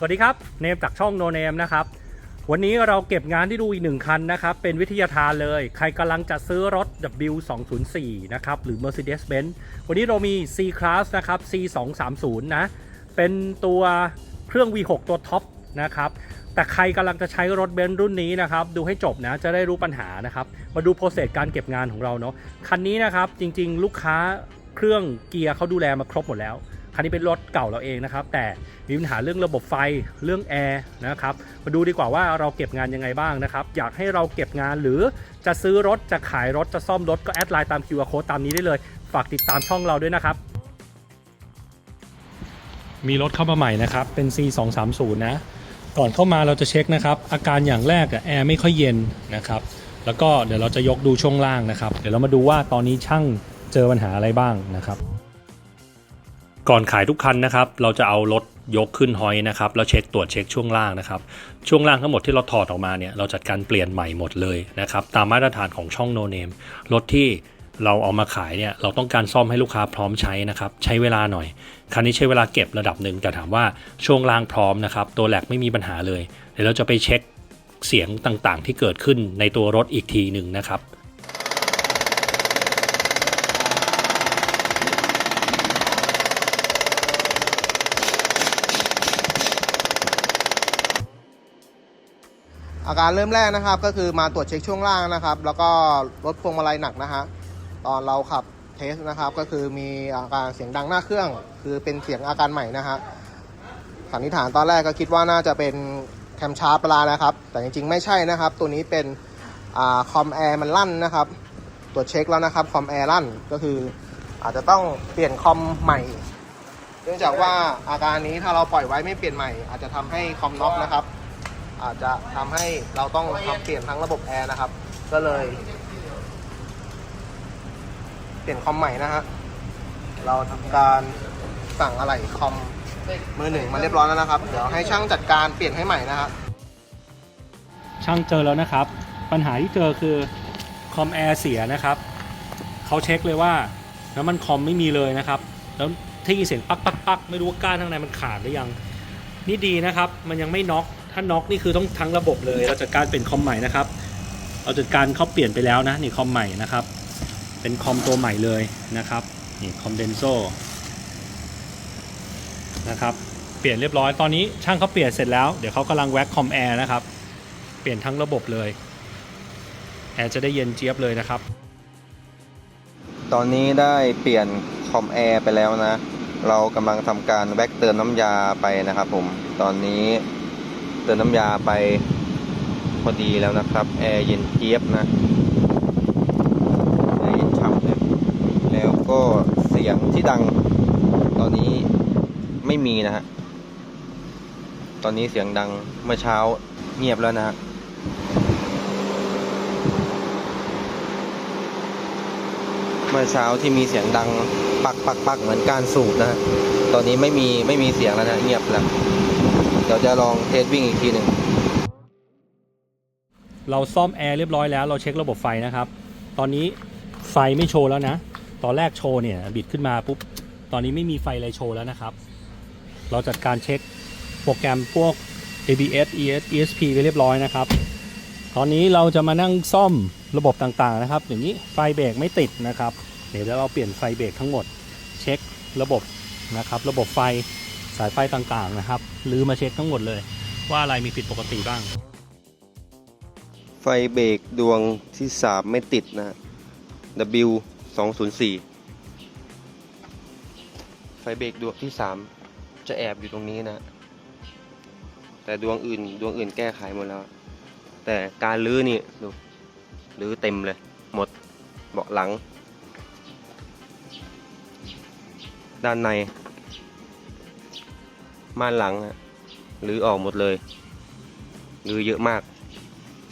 สวัสดีครับ เนมจากช่องโนเนมนะครับ วันนี้เราเก็บงานที่ดูอีกหนึ่งคันนะครับ เป็นวิทยาทานเลย ใครกำลังจะซื้อรถ W204 นะครับ หรือ Mercedes-Benz วันนี้เรามี C Class นะครับ C230 นะ เป็นตัวเครื่อง V6 ตัวท็อปนะครับแต่ใครกำลังจะใช้รถเบนซ์รุ่นนี้นะครับ ดูให้จบนะ จะได้รู้ปัญหานะครับ มาดูโปรเซสการเก็บงานของเราเนาะคันนี้นะครับ จริง ๆ ลูกค้าเครื่องเกียร์เขาดูแลมาครบหมดแล้ว คันนี้เป็นรถเก่าเราเองนะครับ แต่มีปัญหาเรื่องระบบไฟเรื่องแอร์นะครับ มาดูดีกว่าว่าเราเก็บงานยังไงบ้างนะครับ อยากให้เราเก็บงานหรือจะซื้อรถจะขายรถจะซ่อมรถก็แอดไลน์ตาม QR code ตามนี้ได้เลย ฝากติดตามช่องเราด้วยนะครับ มีรถเข้ามาใหม่นะครับ เป็น C230 นะ ก่อนเข้ามาเราจะเช็คนะครับ อาการอย่างแรกแอร์ไม่ค่อยเย็นนะครับ แล้วก็เดี๋ยวเราจะยกดูช่วงล่างนะครับ เดี๋ยวเรามาดูว่าตอนนี้ช่างเจอปัญหาอะไรบ้างนะครับ ก่อนขายทุกคันนะครับ เราจะเอารถยกขึ้นฮอยนะครับแล้วเช็คตรวจเช็คช่วงล่างนะครับ ช่วงล่างทั้งหมดที่เราถอดออกมาเนี่ยเราจัดการเปลี่ยนใหม่หมดเลยนะครับ ตามมาตรฐานของช่องโนเนมรถที่เราเอามาขายเนี่ยเราต้องการซ่อมให้ลูกค้าพร้อมใช้นะครับ ใช้เวลาหน่อย คันนี้ใช้เวลาเก็บระดับหนึ่งแต่ถามว่าช่วงล่างพร้อมนะครับ ตัวแหลกไม่มีปัญหาเลย เดี๋ยวเราจะไปเช็คเสียงต่างๆ ที่เกิดขึ้นในตัวรถอีกทีหนึ่งนะครับ อาการเริ่มแรกนะครับ ก็คือมาตรวจเช็คช่วงล่างนะครับ แล้วก็ลดพวงมาลัยหนักนะฮะตอนเราขับเทสนะครับ ก็คือมีอาการเสียงดังหน้าเครื่อง คือเป็นเสียงอาการใหม่นะฮะสันนิษฐานตอนแรกก็คิดว่าน่าจะเป็นแคมชาร์ปลานะครับ แต่จริงๆไม่ใช่นะครับ ตัวนี้เป็นอคอมแอร์มันลั่นนะครับ ตรวจเช็คแล้วนะครับคอมแอร์ลั่นก็คืออาจจะต้องเปลี่ยนคอมใหม่เนื่องจากว่าอาการนี้ถ้าเราปล่อยไว้ไม่เปลี่ยนใหม่ อาจจะทำให้คอมน็อกนะครับ อาจจะทำให้เราต้องทำเปลี่ยนทั้งระบบแอร์นะครับ ก็เลย เปลี่ยนคอมใหม่นะฮะเราทำการสั่งอะไหล่คอมมือหนึ่งมาเรียบร้อยแล้วนะครับ เดี๋ยวให้ช่างจัดการเปลี่ยนให้ใหม่นะฮะช่างเจอแล้วนะครับ ปัญหาที่เจอคือคอมแอร์เสียนะครับเขาเช็คเลยว่าน้ำมันคอมไม่มีเลยนะครับ แล้วที่ยินเสียงปักปักปักไม่รู้ว่าก้านข้างในมันขาดหรือยัง นี่ดีนะครับ มันยังไม่น็อก ถ้าน็อกนี่คือต้องทั้งระบบเลย เราจัดการเปลี่ยนคอมใหม่นะครับ เราจัดการเขาเปลี่ยนไปแล้วนะนี่คอมใหม่นะครับ เป็นคอมตัวใหม่เลยนะครับนี่คอมเดนโซนะครับ เปลี่ยนเรียบร้อยตอนนี้ช่างเขาเปลี่ยนเสร็จแล้ว เดี๋ยวเขากำลังแว็กคอมแอร์นะครับ เปลี่ยนทั้งระบบเลย แอร์จะได้เย็นเจี๊ยบเลยนะครับ ตอนนี้ได้เปลี่ยนคอมแอร์ไปแล้วนะ เรากำลังทำการแว็กเติมน้ำยาไปนะครับผม ตอนนี้ ติมน้ำยาไปพอดีแล้วนะครับ แอร์เย็นเจี๊ยบนะแอร์เย็นฉ่ำเลยแล้วก็เสียงที่ดัง ตอนนี้ไม่มีนะฮะตอนนี้เสียงดังเมื่อเช้าเงียบแล้วนะฮะเมื่อเช้าที่มีเสียงดังปักปักปักเหมือนการสูบนะฮะตอนนี้ไม่มีไม่มีเสียงแล้วนะเงียบแล้ว เดี๋ยวจะลองเทสวิ่งอีกทีหนึ่งเราซ่อมแอร์เรียบร้อยแล้วเราเช็คระบบไฟนะครับ ตอนนี้ไฟไม่โชว์แล้วนะ ตอนแรกโชว์เนี่ยบิดขึ้นมาปุ๊บ ตอนนี้ไม่มีไฟอะไรโชว์แล้วนะครับ เราจัดการเช็คโปรแกรมพวก ABS ES ESP ไปเรียบร้อยนะครับ ตอนนี้เราจะมานั่งซ่อมระบบต่างๆนะครับ อย่างนี้ไฟเบรกไม่ติดนะครับ เดี๋ยวเราเปลี่ยนไฟเบรกทั้งหมด เช็คระบบนะครับ ระบบไฟ สายไฟต่างๆนะครับลือมาเช็คทั้งหมดเลย ว่าอะไรมีผิดปกติบ้าง ไฟเบรกดวงที่สามไม่ติดนะ W 2 0 4 ไฟเบรกดวงที่สามจะแอบอยู่ตรงนี้นะ แต่ดวงอื่นดวงอื่นแก้ไขหมดแล้ว แต่การลื้อนี่ดูลื้อเต็มเลย หมดเบาะหลัง ด้านใน ม่านหลังอะรื้อออกหมดเลยหรือเยอะมาก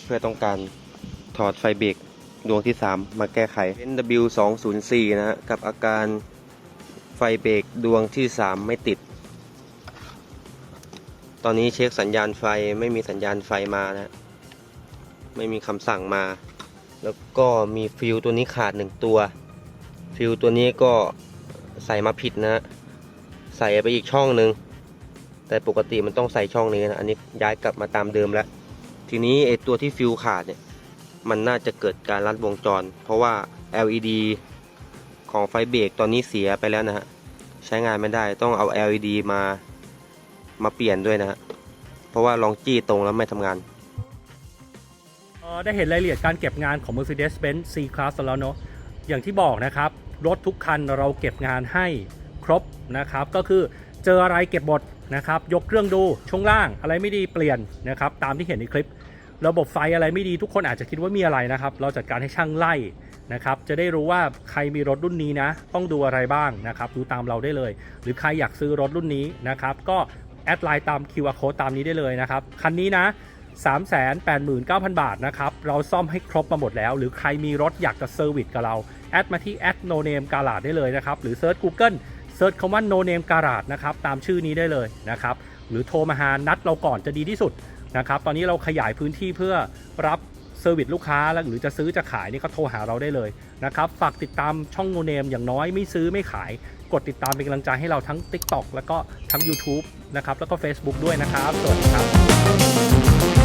เพื่อต้องการถอดไฟเบรกดวงที่ 3 มาแก้ไข NW 2 0 4 นะฮะกับอาการไฟเบรกดวงที่ 3 ไม่ติด ตอนนี้เช็คสัญญาณไฟไม่มีสัญญาณไฟมานะไม่มีคำสั่งมา แล้วก็มีฟิวตัวนี้ขาดหนึ่งตัว ฟิวตัวนี้ก็ใส่มาผิดนะ ใส่ไปอีกช่องหนึ่ง แต่ปกติมันต้องใส่ช่องนี้นะ อันนี้ย้ายกลับมาตามเดิมแล้ว ทีนี้ไอตัวที่ฟิวขาดเนี่ย มันน่าจะเกิดการลัดวงจร เพราะว่า LED ของไฟเบรกตอนนี้เสียไปแล้วนะฮะ ใช้งานไม่ได้ต้องเอา LED มามาเปลี่ยนด้วยนะฮะ เพราะว่าลองจี้ตรงแล้วไม่ทำงานเอ่อได้เห็นรายละเอียดการเก็บงานของ Mercedes-Benz C-Class แล้วเนาะอย่างที่บอกนะครับ รถทุกคันเราเก็บงานให้ครบนะครับ ก็คือเจออะไรเก็บหมด นะครับ ยกเครื่องดูช่วงล่างอะไรไม่ดีเปลี่ยนนะครับ ตามที่เห็นในคลิป ระบบไฟอะไรไม่ดีทุกคนอาจจะคิดว่ามีอะไรนะครับ เราจัดการให้ช่างไล่นะครับ จะได้รู้ว่าใครมีรถรุ่นนี้นะ ต้องดูอะไรบ้างนะครับ ดูตามเราได้เลย หรือใครอยากซื้อรถรุ่นนี้นะครับ ก็แอดไลน์ตาม QR code ตามนี้ได้เลยนะครับ คันนี้นะ 389,000 บาทนะครับ เราซ่อมให้ครบมาหมดแล้ว หรือใครมีรถอยากจะเซอร์วิสกับเรา แอดมาที่แอด no name garage ได้เลยนะครับ หรือเซิร์ช Google เซิร์ชคำว่า no name garage นะครับตามชื่อนี้ได้เลยนะครับหรือโทรมาหานัดเราก่อนจะดีที่สุดนะครับตอนนี้เราขยายพื้นที่เพื่อรับเซอร์วิสลูกค้าแล้วหรือจะซื้อจะขายนี่ก็โทรหาเราได้เลยนะครับฝากติดตามช่อง no name อย่างน้อยไม่ซื้อไม่ขาย กดติดตามเป็นกำลังใจให้เราทั้ง TikTok แล้วก็ทั้ง YouTube นะครับแล้วก็ Facebook ด้วยนะครับ สวัสดีครับ